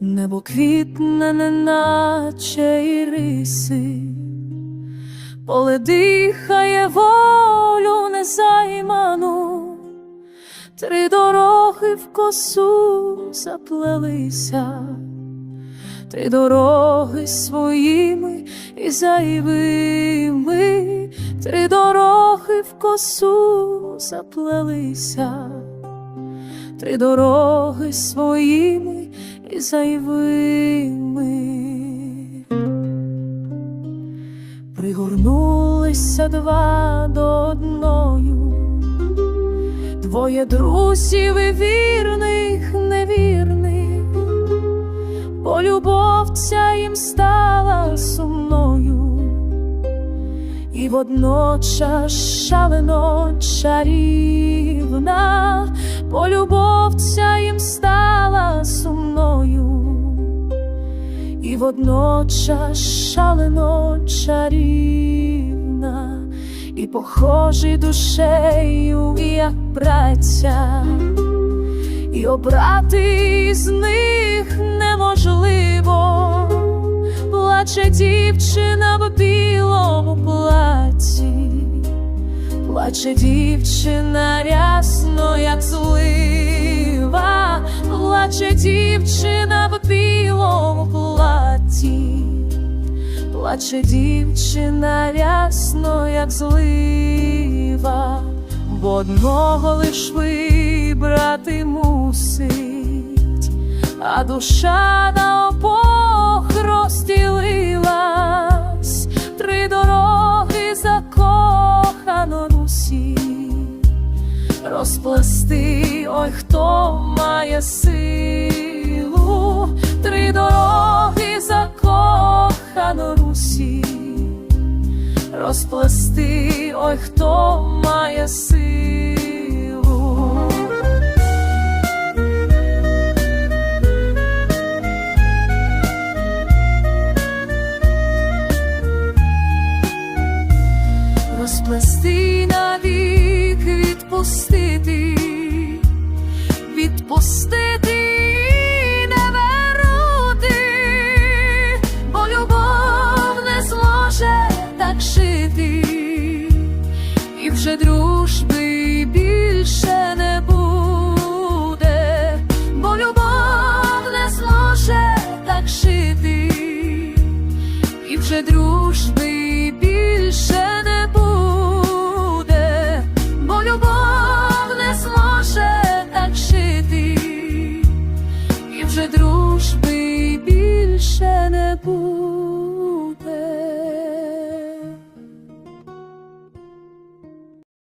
небо квітне, неначе іриси, поле дихає волю незайману, три дороги в косу заплелися, три дороги своїми і зайвими, три дороги в косу заплелися. Три дороги своїми і зайвими. Пригорнулися два до одною, двоє друзів і вірних, невірних, бо любов ця їм стала сумною. І водночас шалено чарівна, бо любов ця їм водночас шалено чарівна, і похожі душею, як браття, і обрати з них неможливо. Плаче дівчина в білому платі, плаче дівчина рясно, як злива, плаче дівчина в плаче дівчина рясно, як злива, бо одного лиш вибрати мусить, а душа на обох розділилась, три дороги закохано Русі, розплести, ой, хто має силу, три дороги закохано Русі, розплести, ой, хто має силу. розплести навік, відпустити, Вже дружби більше не буде, бо любов не зможе так жити, і вже дружби більше не буде, бо любов не зможе так жити, і вже дружби більше не буде.